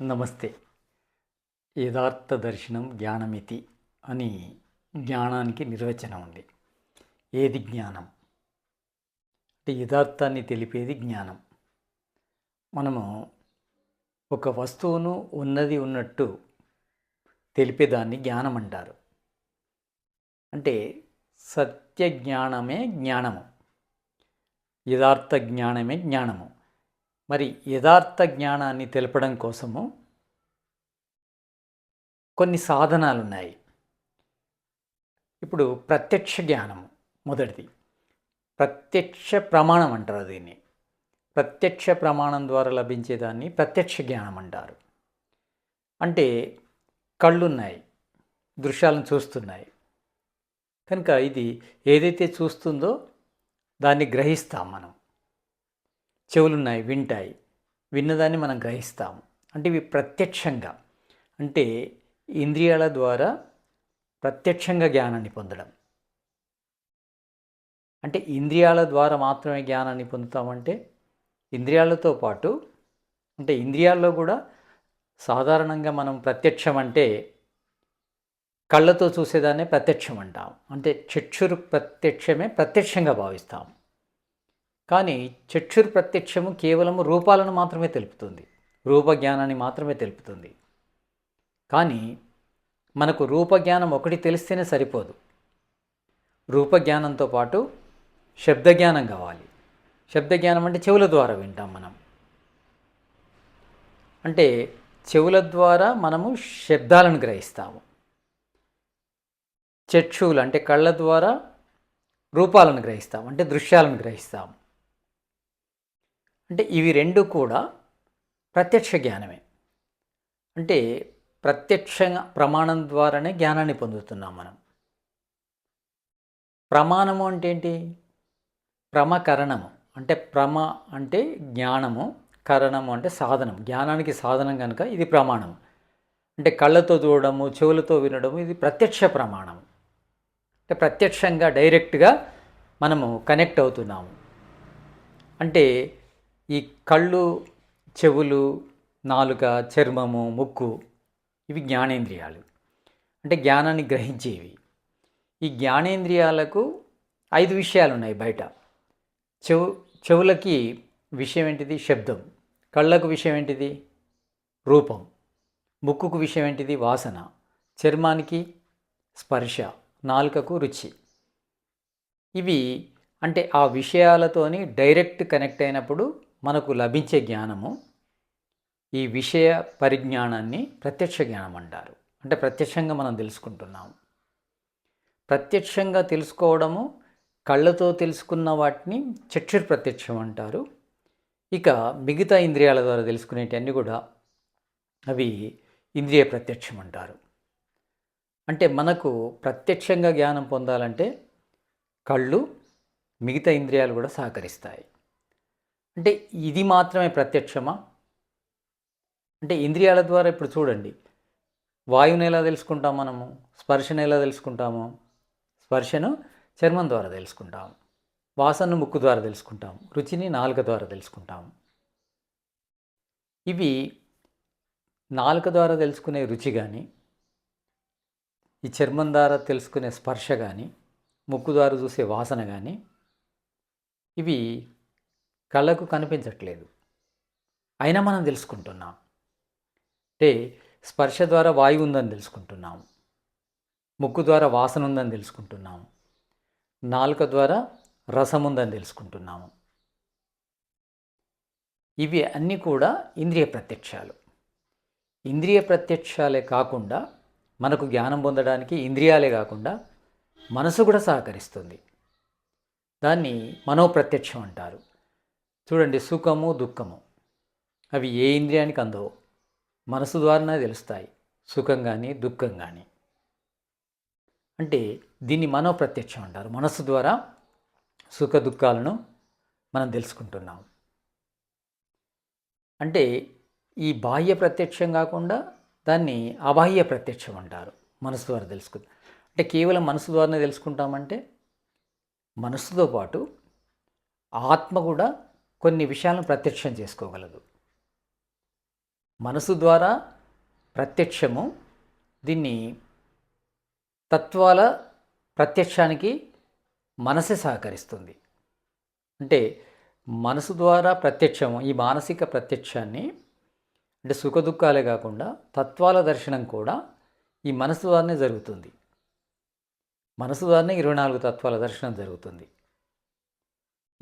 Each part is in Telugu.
నమస్తే. యథార్థ దర్శనం జ్ఞానమితి అని జ్ఞానానికి నిర్వచనం ఉంది. ఏది జ్ఞానం? అంటే యథార్థాన్ని తెలిపేది జ్ఞానం. మనము ఒక వస్తువును ఉన్నది ఉన్నట్టు తెలిపేదాన్ని జ్ఞానం అంటారు. అంటే సత్య జ్ఞానమే జ్ఞానము. యథార్థ జ్ఞానమే జ్ఞానము. మరి యథార్థ జ్ఞానాన్ని తెలపడం కోసము కొన్ని సాధనాలు ఉన్నాయి ఇప్పుడు ప్రత్యక్ష జ్ఞానము మొదటిది. ప్రత్యక్ష ప్రమాణం అంటారు దీన్ని. ప్రత్యక్ష ప్రమాణం ద్వారా లభించేదాన్ని ప్రత్యక్ష జ్ఞానం అంటారు. అంటే కళ్ళున్నాయి దృశ్యాలను చూస్తున్నాయి. కనుక ఇది ఏదైతే చూస్తుందో దాన్ని గ్రహిస్తాం మనం. చెవులున్నాయి వింటాయి. విన్నదాన్ని మనం గ్రహిస్తాము. అంటే ఇవి ప్రత్యక్షంగా. అంటే ఇంద్రియాల ద్వారా ప్రత్యక్షంగా జ్ఞానాన్ని పొందడం. అంటే ఇంద్రియాల ద్వారా మాత్రమే జ్ఞానాన్ని పొందుతామంటే ఇంద్రియాలతో పాటు అంటే ఇంద్రియాల్లో కూడా సాధారణంగా మనం ప్రత్యక్షం అంటే కళ్ళతో చూసేదాన్నే ప్రత్యక్షం అంటాం అంటే చక్షురు ప్రత్యక్షమే ప్రత్యక్షంగా భావిస్తాం. కానీ చక్షుర్ ప్రత్యక్షము కేవలము రూపాలను మాత్రమే తెలుపుతుంది. రూపజ్ఞానాన్ని మాత్రమే తెలుపుతుంది. కానీ మనకు రూపజ్ఞానం ఒకటి తెలిస్తేనే సరిపోదు. రూపజ్ఞానంతో పాటు శబ్దజ్ఞానం కావాలి. శబ్దజ్ఞానం అంటే చెవుల ద్వారా వింటాం మనం. అంటే చెవుల ద్వారా మనము శబ్దాలను గ్రహిస్తాము. చక్షువులు అంటే కళ్ళ ద్వారా రూపాలను గ్రహిస్తాం అంటే దృశ్యాలను గ్రహిస్తాం అంటే ఇవి రెండు కూడా ప్రత్యక్ష జ్ఞానమే. అంటే ప్రత్యక్ష ప్రమాణం ద్వారానే జ్ఞానాన్ని పొందుతున్నాం మనం. ప్రమాణము అంటే ఏంటి? ప్రమకరణము. అంటే ప్రమ అంటే జ్ఞానము కరణము అంటే సాధనం జ్ఞానానికి సాధనం కనుక ఇది ప్రమాణం అంటే కళ్ళతో చూడడము చెవులతో వినడము ఇది ప్రత్యక్ష ప్రమాణం అంటే ప్రత్యక్షంగా డైరెక్ట్గా మనము కనెక్ట్ అవుతున్నాము. అంటే ఈ కళ్ళు చెవులు నాలుక చర్మము ముక్కు ఇవి జ్ఞానేంద్రియాలు. అంటే జ్ఞానాన్ని గ్రహించేవి. ఈ జ్ఞానేంద్రియాలకు ఐదు విషయాలు ఉన్నాయి బయట. చెవు చెవులకి విషయం ఏంటిది? శబ్దం. కళ్ళకు విషయం ఏంటిది? రూపం. ముక్కుకు విషయం ఏంటిది? వాసన. చర్మానికి స్పర్శ. నాలుకకు రుచి. ఇవి అంటే ఆ విషయాలతోని డైరెక్ట్ కనెక్ట్ అయినప్పుడు మనకు లభించే జ్ఞానము ఈ విషయ పరిజ్ఞానాన్ని ప్రత్యక్ష జ్ఞానం అంటారు. అంటే ప్రత్యక్షంగా మనం తెలుసుకుంటున్నాము. ప్రత్యక్షంగా తెలుసుకోవడము కళ్ళతో తెలుసుకున్న వాటిని చక్షుర్ ప్రత్యక్షం అంటారు. ఇక మిగతా ఇంద్రియాల ద్వారా తెలుసుకునేటన్నీ కూడా అవి ఇంద్రియ ప్రత్యక్షం అంటారు. అంటే మనకు ప్రత్యక్షంగా జ్ఞానం పొందాలంటే కళ్ళు మిగతా ఇంద్రియాలు కూడా సహకరిస్తాయి. అంటే ఇది మాత్రమే ప్రత్యక్షమా? అంటే ఇంద్రియాల ద్వారా ఇప్పుడు చూడండి. వాయువుని ఎలా తెలుసుకుంటాం మనము? స్పర్శను ఎలా తెలుసుకుంటాము? స్పర్శను చర్మం ద్వారా తెలుసుకుంటాము వాసనను ముక్కు ద్వారా తెలుసుకుంటాం. రుచిని నాలుక ద్వారా తెలుసుకుంటాం. ఇవి నాలుక ద్వారా తెలుసుకునే రుచి కానీ ఈ చర్మం ద్వారా తెలుసుకునే స్పర్శ కానీ ముక్కు ద్వారా చూసే వాసన కానీ ఇవి కళ్ళకు కనిపించట్లేదు. అయినా మనం తెలుసుకుంటున్నాం. అంటే స్పర్శ ద్వారా వాయువు ఉందని తెలుసుకుంటున్నాం. ముక్కు ద్వారా వాసన ఉందని తెలుసుకుంటున్నాము నాలుక ద్వారా రసం ఉందని తెలుసుకుంటున్నాము ఇవి అన్నీ కూడా ఇంద్రియ ప్రత్యక్షాలు. ఇంద్రియ ప్రత్యక్షాలే కాకుండా మనకు జ్ఞానం పొందడానికి ఇంద్రియాలే కాకుండా మనసు కూడా సహకరిస్తుంది. దాన్ని మనోప్రత్యక్షం అంటారు. చూడండి సుఖము దుఃఖము. అవి ఏ ఇంద్రియానికి అందవు. మనసు ద్వారానే తెలుస్తాయి. సుఖం కానీ దుఃఖం కానీ అంటే దీన్ని మనోప్రత్యక్షం అంటారు. మనసు ద్వారా సుఖ దుఃఖాలను మనం తెలుసుకుంటున్నాం. అంటే ఈ బాహ్య ప్రత్యక్షం కాకుండా దాన్ని అబాహ్య ప్రత్యక్షం అంటారు. మనసు ద్వారా తెలుసుకుంటాం అంటే కేవలం మనసు ద్వారానే తెలుసుకుంటామంటే మనసుతో పాటు ఆత్మ కూడా కొన్ని విషయాలను ప్రత్యక్షం చేసుకోగలదు. మనసు ద్వారా ప్రత్యక్షము దీన్ని తత్వాల ప్రత్యక్షానికి మనసే సహకరిస్తుంది. అంటే మనసు ద్వారా ప్రత్యక్షం ఈ మానసిక ప్రత్యక్షాన్ని అంటే సుఖదుఖాలే కాకుండా తత్వాల దర్శనం కూడా ఈ మనసు ద్వారానే జరుగుతుంది. మనసు ద్వారానే ఇరవై నాలుగు తత్వాల దర్శనం జరుగుతుంది.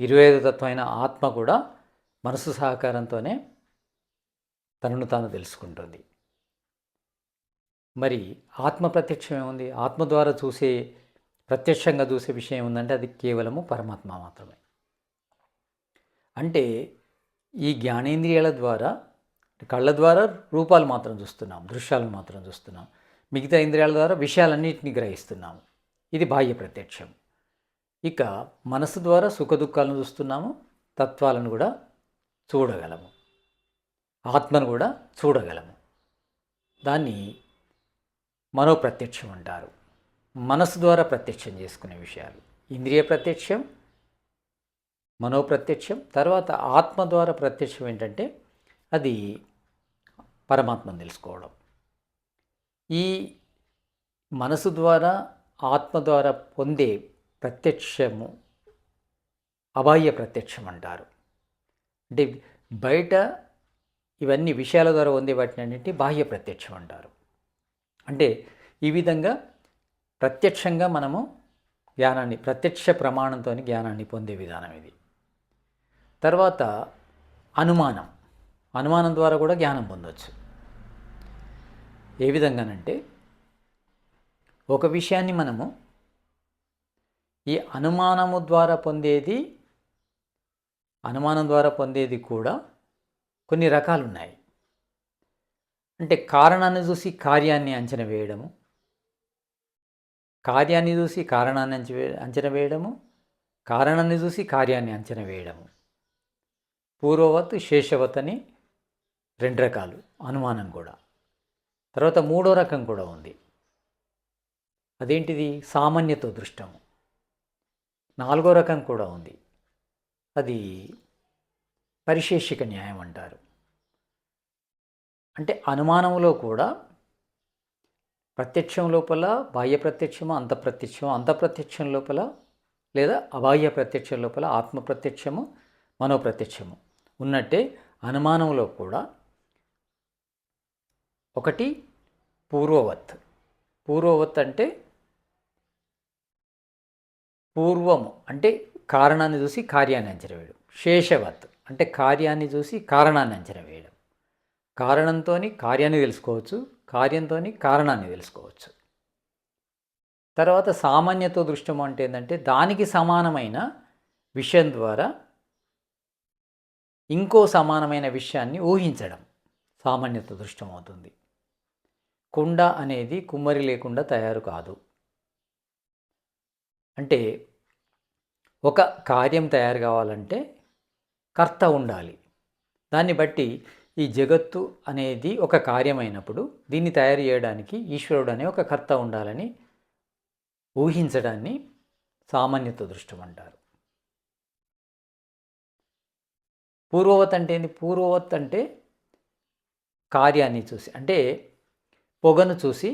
ఇరవై ఐదు తత్వమైన ఆత్మ కూడా మనసు సహకారంతోనే తనను తాను తెలుసుకుంటుంది. మరి ఆత్మ ప్రత్యక్షం ఏముంది? ఆత్మ ద్వారా చూసే ప్రత్యక్షంగా చూసే విషయం ఏముందంటే అది కేవలము పరమాత్మ మాత్రమే. అంటే ఈ జ్ఞానేంద్రియాల ద్వారా కళ్ళ ద్వారా రూపాలు మాత్రం చూస్తున్నాం దృశ్యాలను మాత్రం చూస్తున్నాం. మిగతా ఇంద్రియాల ద్వారా విషయాలన్నింటినీ గ్రహిస్తున్నాము ఇది బాహ్య ప్రత్యక్షం. ఇక మనసు ద్వారా సుఖదుఖాలను చూస్తున్నాము తత్వాలను కూడా చూడగలము. ఆత్మను కూడా చూడగలము. దాన్ని మనోప్రత్యక్షం అంటారు. మనసు ద్వారా ప్రత్యక్షం చేసుకునే విషయాలు. ఇంద్రియ ప్రత్యక్షం మనోప్రత్యక్షం తర్వాత ఆత్మ ద్వారా ప్రత్యక్షం ఏంటంటే అది పరమాత్మను తెలుసుకోవడం. ఈ మనసు ద్వారా ఆత్మ ద్వారా పొందే ప్రత్యక్షము అబాహ్య ప్రత్యక్షం అంటారు అంటే బయట ఇవన్నీ విషయాల ద్వారా ఉండే వాటిని అన్నింటి బాహ్య ప్రత్యక్షం అంటారు అంటే ఈ విధంగా ప్రత్యక్షంగా మనము జ్ఞానాన్ని ప్రత్యక్ష ప్రమాణంతో జ్ఞానాన్ని పొందే విధానం ఇది. తర్వాత అనుమానం అనుమానం ద్వారా కూడా జ్ఞానం పొందవచ్చు ఏ విధంగానంటే ఒక విషయాన్ని మనము ఈ అనుమానము ద్వారా పొందేది అనుమానం ద్వారా పొందేది కూడా కొన్ని రకాలు ఉన్నాయి అంటే కారణాన్ని చూసి కార్యాన్ని అంచనా వేయడము కార్యాన్ని చూసి కారణాన్ని అంచనా వేయడము కారణాన్ని చూసి కార్యాన్ని అంచనా వేయడము. పూర్వవత్ శేషవత్ అని రెండు రకాలు అనుమానం కూడా. తర్వాత మూడో రకం కూడా ఉంది. అదేంటిది? సామాన్యతో దృష్టము. నాలుగో రకం కూడా ఉంది. అది పరిశేషిక న్యాయం అంటారు. అంటే అనుమానంలో కూడా ప్రత్యక్షం లోపల బాహ్య ప్రత్యక్షము అంత ప్రత్యక్షము అంత ప్రత్యక్షం లోపల లేదా అబాహ్య ప్రత్యక్షం లోపల ఆత్మ ప్రత్యక్షము మనోప్రత్యక్షము ఉన్నట్టే అనుమానంలో కూడా ఒకటి పూర్వవత్. పూర్వవత్ అంటే పూర్వము అంటే కారణాన్ని చూసి కార్యాన్ని అంచనా వేయడం శేషవత్ అంటే కార్యాన్ని చూసి కారణాన్ని అంచనా వేయడం కారణంతో కార్యాన్ని తెలుసుకోవచ్చు కార్యంతో కారణాన్ని తెలుసుకోవచ్చు. తర్వాత సామాన్యతో దృష్టం అంటే ఏంటంటే దానికి సమానమైన విషయం ద్వారా ఇంకో సమానమైన విషయాన్ని ఊహించడం సామాన్యత దృష్టం అవుతుంది. కుండ అనేది కుమ్మరి లేకుండా తయారు కాదు. అంటే ఒక కార్యం తయారు కావాలంటే కర్త ఉండాలి. దాన్ని బట్టి ఈ జగత్తు అనేది ఒక కార్యమైనప్పుడు దీన్ని తయారు చేయడానికి ఈశ్వరుడు అనే ఒక కర్త ఉండాలని ఊహించడాన్ని సామాన్యత దృష్టం అంటారు. పూర్వవత్ అంటే ఏంది? పూర్వవత్ అంటే కార్యాన్ని చూసి అంటే పొగను చూసి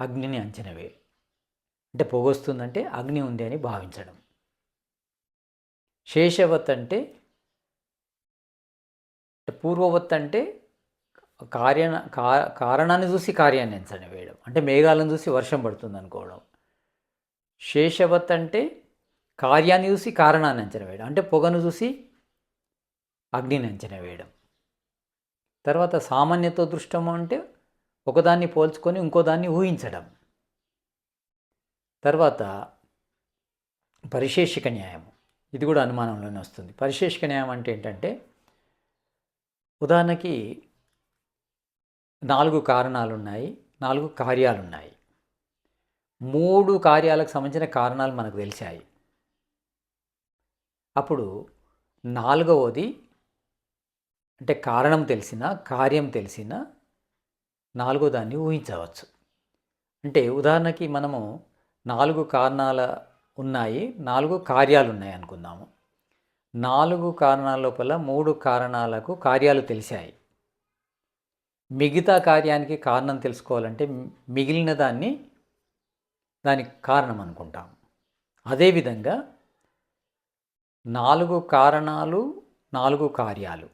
అగ్నిని అంచనవే అంటే పొగ వస్తుందంటే అగ్ని ఉంది అని భావించడం. శేషవత్ అంటే పూర్వవత్ అంటే కార్య కారణాన్ని చూసి కార్యాన్ని అంచనా వేయడం. అంటే మేఘాలను చూసి వర్షం పడుతుంది అనుకోవడం. శేషవత్ అంటే కార్యాన్ని చూసి కారణాన్ని అంచనా వేయడం. అంటే పొగను చూసి అగ్నిని అంచనా వేయడం. తర్వాత సామాన్యతో దృష్టము అంటే ఒకదాన్ని పోల్చుకొని ఇంకోదాన్ని ఊహించడం. తర్వాత పరిశేషిక న్యాయం ఇది కూడా అనుమానంలోనే వస్తుంది. పరిశేషిక న్యాయం అంటే ఏంటంటే ఉదాహరణకి నాలుగు కారణాలు ఉన్నాయి నాలుగు కార్యాలు ఉన్నాయి మూడు కార్యాలకు సంబంధించిన కారణాలు మనకు తెలిసాయి. అప్పుడు నాలుగవది అంటే కారణం తెలిసిన కార్యం తెలిసిన నాలుగో దాన్ని ఊహించవచ్చు. అంటే ఉదాహరణకి మనము నాలుగు కారణాల ఉన్నాయి నాలుగు కార్యాలు ఉన్నాయి అనుకుందాము. నాలుగు కారణాల లోపల మూడు కారణాలకు కార్యాలు తెలిసాయి. మిగతా కార్యానికి కారణం తెలుసుకోవాలంటే మిగిలిన దాన్ని దానికి కారణం అనుకుంటాం. అదేవిధంగా నాలుగు కారణాలు నాలుగు కార్యాలు.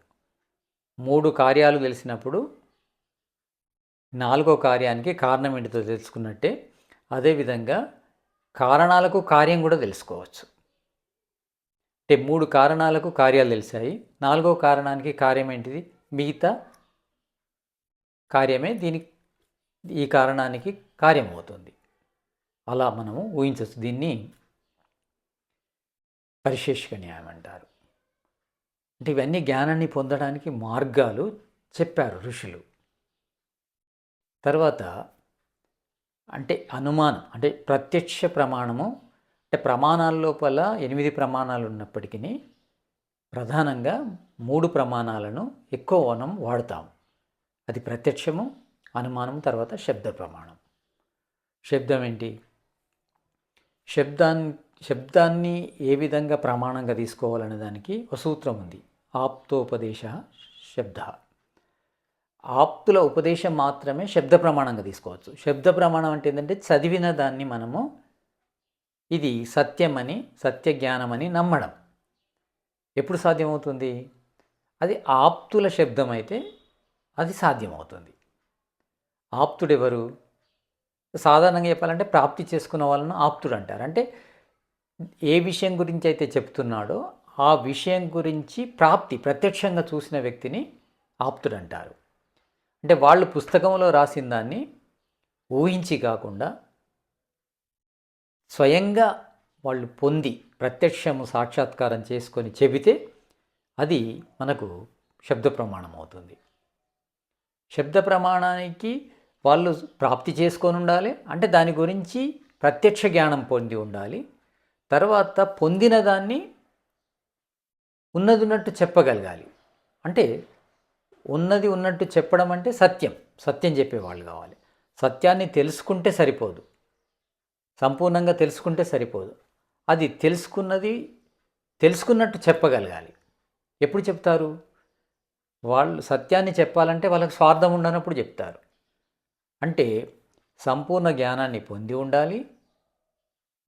మూడు కార్యాలు తెలిసినప్పుడు నాలుగో కార్యానికి కారణం ఏంటితో తెలుసుకున్నట్టే అదేవిధంగా కారణాలకు కార్యం కూడా తెలుసుకోవచ్చు. అంటే మూడు కారణాలకు కార్యాలు తెలిసాయి. నాలుగో కారణానికి కార్యం ఏంటిది? మిగతా కార్యమే దీని ఈ కారణానికి కార్యం అవుతుంది. అలా మనము ఊహించవచ్చు. దీన్ని పరిశేషిక న్యాయం అంటారు. అంటే ఇవన్నీ జ్ఞానాన్ని పొందడానికి మార్గాలు చెప్పారు ఋషులు. తర్వాత అంటే అనుమానం అంటే ప్రత్యక్ష ప్రమాణము అంటే ప్రమాణాల లోపల ఎనిమిది ప్రమాణాలు ఉన్నప్పటికీ ప్రధానంగా మూడు ప్రమాణాలను ఎక్కువ మనం వాడతాం. అది ప్రత్యక్షము అనుమానం తర్వాత శబ్ద ప్రమాణం. శబ్దం ఏంటి? శబ్దాన్ని శబ్దాన్ని ఏ విధంగా ప్రమాణంగా తీసుకోవాలనే దానికి ఒక సూత్రం ఉంది. ఆప్తోపదేశ శబ్ద. ఆప్తుల ఉపదేశం మాత్రమే శబ్ద ప్రమాణంగా తీసుకోవచ్చు. శబ్ద ప్రమాణం అంటే ఏంటంటే చదివిన దాన్ని మనము ఇది సత్యమని సత్య జ్ఞానమని నమ్మడం. ఎప్పుడు సాధ్యమవుతుంది? అది ఆప్తుల శబ్దం అయితే అది సాధ్యమవుతుంది. ఆప్తుడెవరు? సాధారణంగా చెప్పాలంటే ప్రాప్తి చేసుకున్న వాళ్ళను ఆప్తుడు అంటారు. అంటే ఏ విషయం గురించి అయితే చెప్తున్నాడో ఆ విషయం గురించి ప్రాప్తి ప్రత్యక్షంగా చూసిన వ్యక్తిని ఆప్తుడు అంటారు. అంటే వాళ్ళు పుస్తకంలో రాసిన దాన్ని ఊహించి కాకుండా స్వయంగా వాళ్ళు పొంది ప్రత్యక్షము సాక్షాత్కారం చేసుకొని చెబితే అది మనకు శబ్ద ప్రమాణం అవుతుంది. శబ్ద ప్రమాణానికి వాళ్ళు ప్రాప్తి చేసుకొని ఉండాలి. అంటే దాని గురించి ప్రత్యక్ష జ్ఞానం పొంది ఉండాలి. తర్వాత పొందిన దాన్ని ఉన్నది ఉన్నట్టు చెప్పగలగాలి. అంటే ఉన్నది ఉన్నట్టు చెప్పడం అంటే సత్యం. సత్యం చెప్పేవాళ్ళు కావాలి. సత్యాన్ని తెలుసుకుంటే సరిపోదు. సంపూర్ణంగా తెలుసుకుంటే సరిపోదు. అది తెలుసుకున్నది తెలుసుకున్నట్టు చెప్పగలగాలి. ఎప్పుడు చెప్తారు? వాళ్ళు సత్యాన్ని చెప్పాలంటే వాళ్ళకి స్వార్థం ఉండనప్పుడు చెప్తారు. అంటే సంపూర్ణ జ్ఞానాన్ని పొంది ఉండాలి.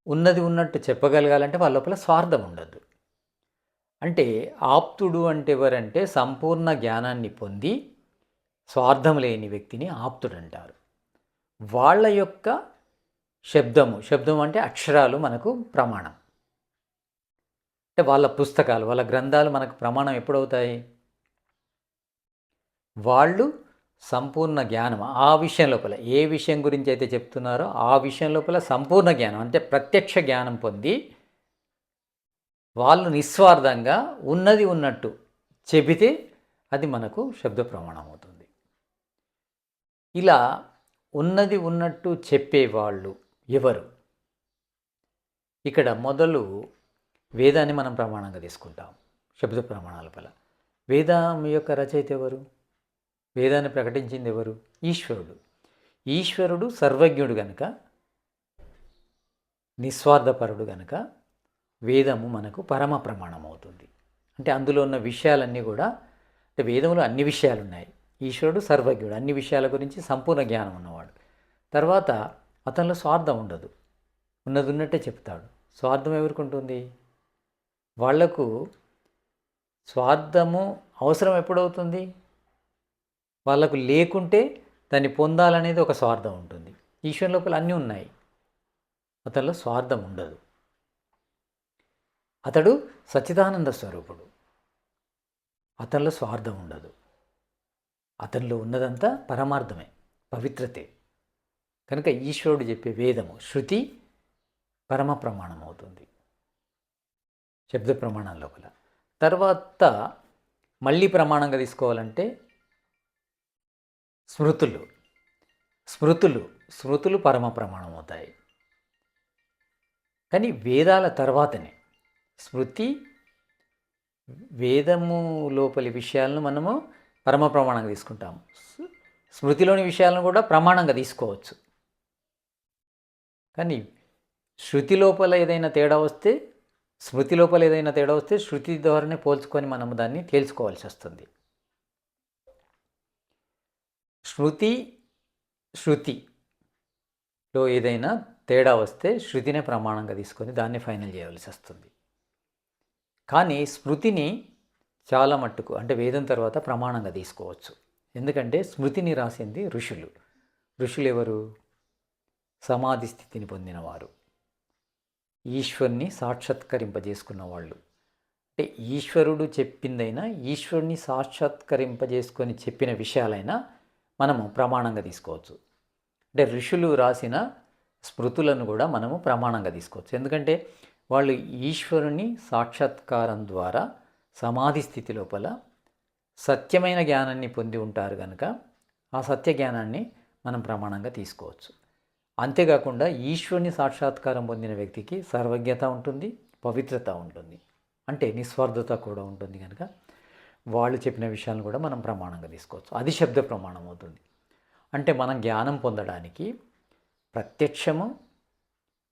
ఉన్నది ఉన్నట్టు చెప్పగలగాలంటే వాళ్ళ లోపల స్వార్థం ఉండద్దు అంటే ఆప్తుడు అంటే ఎవరంటే సంపూర్ణ జ్ఞానాన్ని పొంది స్వార్థం లేని వ్యక్తిని ఆప్తుడు అంటారు. వాళ్ళ యొక్క శబ్దము శబ్దం అంటే అక్షరాలు మనకు ప్రమాణం. అంటే వాళ్ళ పుస్తకాలు వాళ్ళ గ్రంథాలు మనకు ప్రమాణం ఎప్పుడవుతాయి? వాళ్ళు సంపూర్ణ జ్ఞానం ఆ విషయం లోపల ఏ విషయం గురించి అయితే చెప్తున్నారో ఆ విషయం లోపల సంపూర్ణ జ్ఞానం అంటే ప్రత్యక్ష జ్ఞానం పొంది వాళ్ళు నిస్వార్థంగా ఉన్నది ఉన్నట్టు చెబితే అది మనకు శబ్ద ప్రమాణం అవుతుంది. ఇలా ఉన్నది ఉన్నట్టు చెప్పేవాళ్ళు ఎవరు? ఇక్కడ మొదలు వేదాన్ని మనం ప్రమాణంగా తీసుకుంటాం. శబ్ద ప్రమాణాల పల. వేదం యొక్క రచయిత ఎవరు? వేదాన్ని ప్రకటించింది ఎవరు? ఈశ్వరుడు. ఈశ్వరుడు సర్వజ్ఞుడు గనుక నిస్వార్థపరుడు గనుక వేదము మనకు పరమ ప్రమాణం అవుతుంది అంటే అందులో ఉన్న విషయాలన్నీ కూడా అంటే వేదంలో అన్ని విషయాలు ఉన్నాయి ఈశ్వరుడు సర్వజ్ఞుడు అన్ని విషయాల గురించి సంపూర్ణ జ్ఞానం ఉన్నవాడు. తర్వాత అతనిలో స్వార్థం ఉండదు. ఉన్నది ఉన్నట్టే చెప్తాడు. స్వార్థం ఎవరికి ఉంటుంది? వాళ్ళకు స్వార్థము అవసరం ఎప్పుడవుతుంది? వాళ్ళకు లేకుంటే దాన్ని పొందాలనేది ఒక స్వార్థం ఉంటుంది. ఈశ్వరు లోపల అన్నీ ఉన్నాయి. అతనిలో స్వార్థం ఉండదు. అతడు సచ్చిదానంద స్వరూపుడు. అతనిలో స్వార్థం ఉండదు. అతనిలో ఉన్నదంతా పరమార్థమే పవిత్రతే. కనుక ఈశ్వరుడు చెప్పే వేదము శృతి పరమ ప్రమాణం అవుతుంది శబ్ద ప్రమాణం లోపల. తర్వాత మళ్ళీ ప్రమాణంగా తీసుకోవాలంటే స్మృతులు. స్మృతులు స్మృతులు పరమ ప్రమాణం అవుతాయి కానీ వేదాల తర్వాతనే స్మృతి వేదము లోపలి విషయాలను మనము పరమ ప్రమాణంగా తీసుకుంటాము. స్మృతిలోని విషయాలను కూడా ప్రమాణంగా తీసుకోవచ్చు. కానీ శృతి లోపల ఏదైనా తేడా వస్తే స్మృతి లోపల ఏదైనా తేడా వస్తే శృతి ద్వారానే పోల్చుకొని మనము దాన్ని తేల్చుకోవాల్సి వస్తుంది. శృతి శృతిలో ఏదైనా తేడా వస్తే శృతినే ప్రమాణంగా తీసుకొని దాన్ని ఫైనల్ చేయవలసి వస్తుంది. కానీ స్మృతిని చాలా మట్టుకు అంటే వేదం తర్వాత ప్రమాణంగా తీసుకోవచ్చు. ఎందుకంటే స్మృతిని రాసింది ఋషులు. ఋషులు ఎవరు సమాధి స్థితిని పొందినవారు. ఈశ్వరుని సాక్షాత్కరింపజేసుకున్న వాళ్ళు. అంటే ఈశ్వరుడు చెప్పిందైనా ఈశ్వరుని సాక్షాత్కరింపజేసుకొని చెప్పిన విషయాలైనా మనము ప్రమాణంగా తీసుకోవచ్చు. అంటే ఋషులు రాసిన స్మృతులను కూడా మనము ప్రమాణంగా తీసుకోవచ్చు. ఎందుకంటే వాళ్ళు ఈశ్వరుని సాక్షాత్కారం ద్వారా సమాధి స్థితి లోపల సత్యమైన జ్ఞానాన్ని పొంది ఉంటారు కనుక ఆ సత్య జ్ఞానాన్ని మనం ప్రమాణంగా తీసుకోవచ్చు. అంతేకాకుండా ఈశ్వరుని సాక్షాత్కారం పొందిన వ్యక్తికి సర్వజ్ఞత ఉంటుంది పవిత్రత ఉంటుంది అంటే నిస్వార్థత కూడా ఉంటుంది కనుక వాళ్ళు చెప్పిన విషయాలను కూడా మనం ప్రమాణంగా తీసుకోవచ్చు. అది శబ్ద ప్రమాణం అవుతుంది. అంటే మనం జ్ఞానం పొందడానికి ప్రత్యక్షము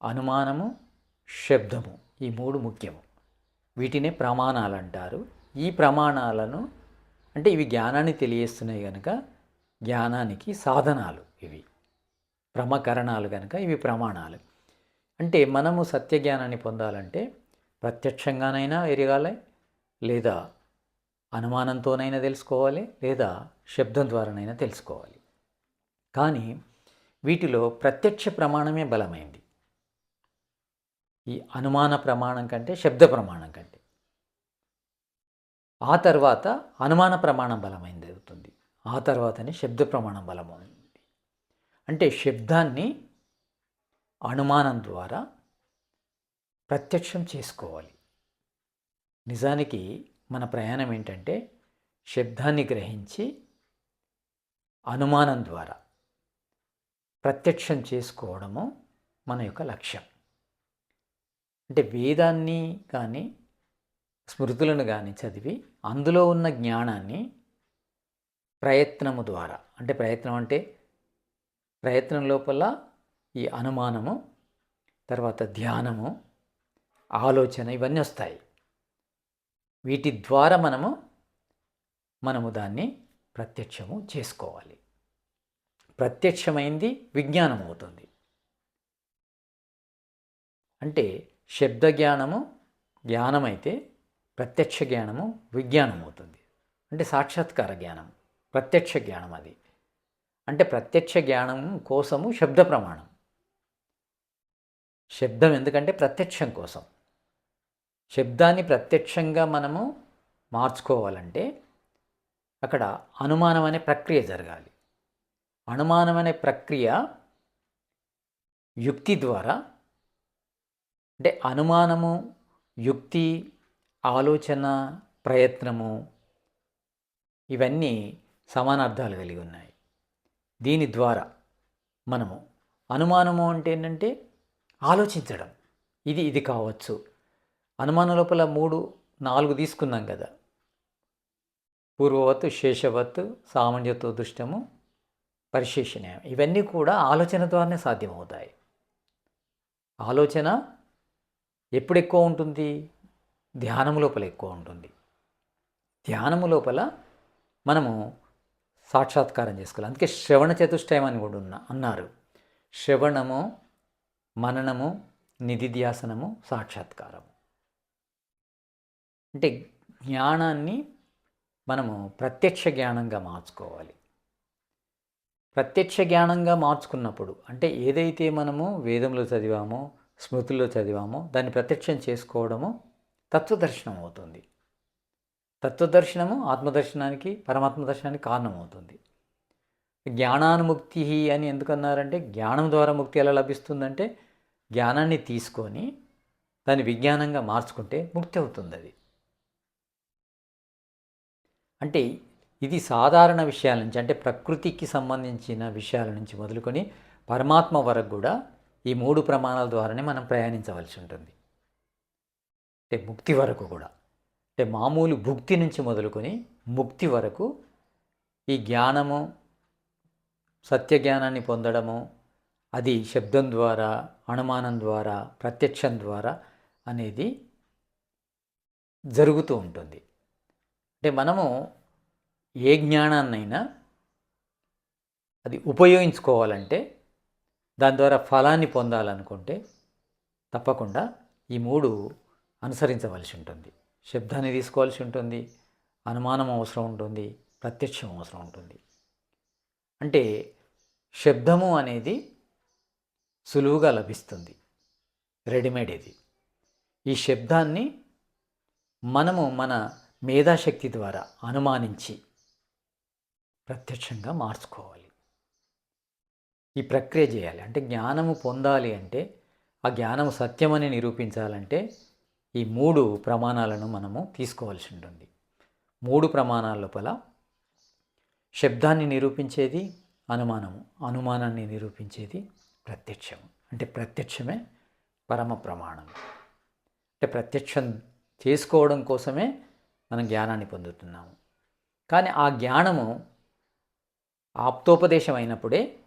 అనుమానము శబ్దము. ఈ మూడు ముఖ్యము. వీటినే ప్రమాణాలు అంటారు ఈ ప్రమాణాలను అంటే ఇవి జ్ఞానాన్ని తెలియజేస్తున్నాయి కనుక జ్ఞానానికి సాధనాలు ఇవి. ప్రమకరణాలు కనుక ఇవి ప్రమాణాలు. అంటే మనము సత్య జ్ఞానాన్ని పొందాలంటే ప్రత్యక్షంగానైనా ఎరగాలి లేదా అనుమానంతోనైనా తెలుసుకోవాలి లేదా శబ్దం ద్వారానైనా తెలుసుకోవాలి. కానీ వీటిలో ప్రత్యక్ష ప్రమాణమే బలమైంది. ఈ అనుమాన ప్రమాణం కంటే శబ్ద ప్రమాణం కంటే. ఆ తర్వాత అనుమాన ప్రమాణం బలమైంది అవుతుంది. ఆ తర్వాతనే శబ్ద ప్రమాణం బలమైంది. అంటే శబ్దాన్ని అనుమానం ద్వారా ప్రత్యక్షం చేసుకోవాలి. నిజానికి మన ప్రయాణం ఏంటంటే శబ్దాన్ని గ్రహించి అనుమానం ద్వారా ప్రత్యక్షం చేసుకోవడము మన యొక్క లక్ష్యం. అంటే వేదాన్ని కానీ స్మృతులను కానీ చదివి అందులో ఉన్న జ్ఞానాన్ని ప్రయత్నము ద్వారా అంటే ప్రయత్నం అంటే ప్రయత్నం లోపల ఈ అనుమానము తర్వాత ధ్యానము ఆలోచన ఇవన్నీ వస్తాయి. వీటి ద్వారా మనము మనము దాన్ని ప్రత్యక్షము చేసుకోవాలి. ప్రత్యక్షమైంది విజ్ఞానం అవుతుంది అంటే శబ్ద జ్ఞానము జ్ఞానమైతే ప్రత్యక్ష జ్ఞానము విజ్ఞానం అవుతుంది అంటే సాక్షాత్కార జ్ఞానం ప్రత్యక్ష జ్ఞానం అది. అంటే ప్రత్యక్ష జ్ఞానం కోసము శబ్ద ప్రమాణం. శబ్దం ఎందుకంటే ప్రత్యక్షం కోసం. శబ్దాన్ని ప్రత్యక్షంగా మనము మార్చుకోవాలంటే అక్కడ అనుమానం అనే ప్రక్రియ జరగాలి. అనుమానం అనే ప్రక్రియ యుక్తి ద్వారా అంటే అనుమానము యుక్తి ఆలోచన ప్రయత్నము ఇవన్నీ సమానార్థాలు కలిగి ఉన్నాయి. దీని ద్వారా మనము అనుమానము అంటే ఏంటంటే ఆలోచించడం. ఇది ఇది కావచ్చు. అనుమానం లోపల మూడు నాలుగు తీసుకున్నాం కదా. పూర్వవత్తు శేషవత్తు సామాన్యత్వ దృష్టము పరిశేషణ ఇవన్నీ కూడా ఆలోచన ద్వారానే సాధ్యమవుతాయి. ఆలోచన ఎప్పుడు ఎక్కువ ఉంటుంది? ధ్యానము లోపల ఎక్కువ ఉంటుంది. ధ్యానము లోపల మనము సాక్షాత్కారం చేసుకోవాలి. అందుకే శ్రవణ చతుష్టయం అని కూడా ఉన్న అన్నారు. శ్రవణము మననము నిధిధ్యాసనము సాక్షాత్కారము అంటే జ్ఞానాన్ని మనము ప్రత్యక్ష జ్ఞానంగా మార్చుకోవాలి. ప్రత్యక్ష జ్ఞానంగా మార్చుకున్నప్పుడు అంటే ఏదైతే మనము వేదంలో చదివామో స్మృతుల్లో చదివామో దాన్ని ప్రత్యక్షం చేసుకోవడము తత్వదర్శనం అవుతుంది. తత్వదర్శనము ఆత్మదర్శనానికి పరమాత్మ దర్శనానికి కారణమవుతుంది. జ్ఞానానుముక్తి అని ఎందుకన్నారంటే జ్ఞానం ద్వారా ముక్తి ఎలా లభిస్తుందంటే జ్ఞానాన్ని తీసుకొని దాన్ని విజ్ఞానంగా మార్చుకుంటే ముక్తి అవుతుంది అది. అంటే ఇది సాధారణ విషయాల నుంచి అంటే ప్రకృతికి సంబంధించిన విషయాల నుంచి మొదలుకొని పరమాత్మ వరకు కూడా ఈ మూడు ప్రమాణాల ద్వారానే మనం ప్రయాణించవలసి ఉంటుంది. అంటే ముక్తి వరకు కూడా. అంటే మామూలు భుక్తి నుంచి మొదలుకొని ముక్తి వరకు ఈ జ్ఞానము సత్య జ్ఞానాన్ని పొందడము అది శబ్దం ద్వారా అనుమానం ద్వారా ప్రత్యక్షం ద్వారా అనేది జరుగుతూ ఉంటుంది. అంటే మనము ఏ జ్ఞానాన్నైనా అది ఉపయోగించుకోవాలంటే దాని ద్వారా ఫలాన్ని పొందాలనుకుంటే తప్పకుండా ఈ మూడు అనుసరించవలసి ఉంటుంది. శబ్దాన్ని తీసుకోవాల్సి ఉంటుంది. అనుమానం అవసరం ఉంటుంది. ప్రత్యక్షం అవసరం ఉంటుంది. అంటే శబ్దము అనేది సులువుగా లభిస్తుంది. రెడీమేడ్ ఇది. ఈ శబ్దాన్ని మనము మన మేధాశక్తి ద్వారా అనుమానించి ప్రత్యక్షంగా మార్చుకోవాలి. ఈ ప్రక్రియ చేయాలి. అంటే జ్ఞానము పొందాలి అంటే ఆ జ్ఞానము సత్యమని నిరూపించాలంటే ఈ మూడు ప్రమాణాలను మనము తీసుకోవాల్సి ఉంటుంది. మూడు ప్రమాణాల లోపల శబ్దాన్ని నిరూపించేది అనుమానము అనుమానాన్ని నిరూపించేది ప్రత్యక్షం అంటే ప్రత్యక్షమే పరమ ప్రమాణం. అంటే ప్రత్యక్షం చేసుకోవడం కోసమే మనం జ్ఞానాన్ని పొందుతున్నాము. కానీ ఆ జ్ఞానము ఆప్తోపదేశం అయినప్పుడే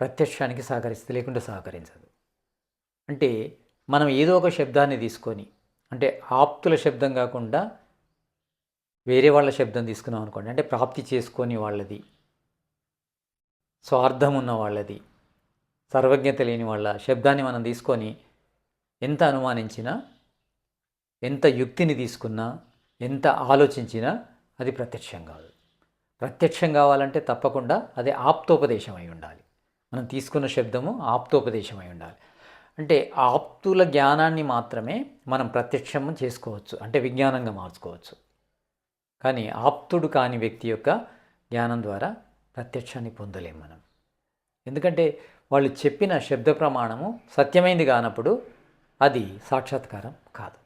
ప్రత్యక్షానికి సహకరిస్తే లేకుంటే సహకరించదు. అంటే మనం ఏదో ఒక శబ్దాన్ని తీసుకొని అంటే ఆప్తుల శబ్దం కాకుండా వేరే వాళ్ళ శబ్దం తీసుకున్నాం అనుకోండి అంటే ప్రాప్తి చేసుకొని వాళ్ళది స్వార్థం ఉన్న వాళ్ళది సర్వజ్ఞత లేని వాళ్ళ శబ్దాన్ని మనం తీసుకొని ఎంత అనుమానించినా ఎంత యుక్తిని తీసుకున్నా ఎంత ఆలోచించినా అది ప్రత్యక్షం కాదు. ప్రత్యక్షం కావాలంటే తప్పకుండా అది ఆప్తోపదేశం అయి ఉండాలి. మనం తీసుకున్న శబ్దము ఆప్తోపదేశం అయి ఉండాలి. అంటే ఆప్తుల జ్ఞానాన్ని మాత్రమే మనం ప్రత్యక్షం చేసుకోవచ్చు. అంటే విజ్ఞానంగా మార్చుకోవచ్చు. కానీ ఆప్తుడు కాని వ్యక్తి యొక్క జ్ఞానం ద్వారా ప్రత్యక్షాన్ని పొందలేం మనం. ఎందుకంటే వాళ్ళు చెప్పిన శబ్ద ప్రమాణము సత్యమైంది కానప్పుడు అది సాక్షాత్కారం కాదు.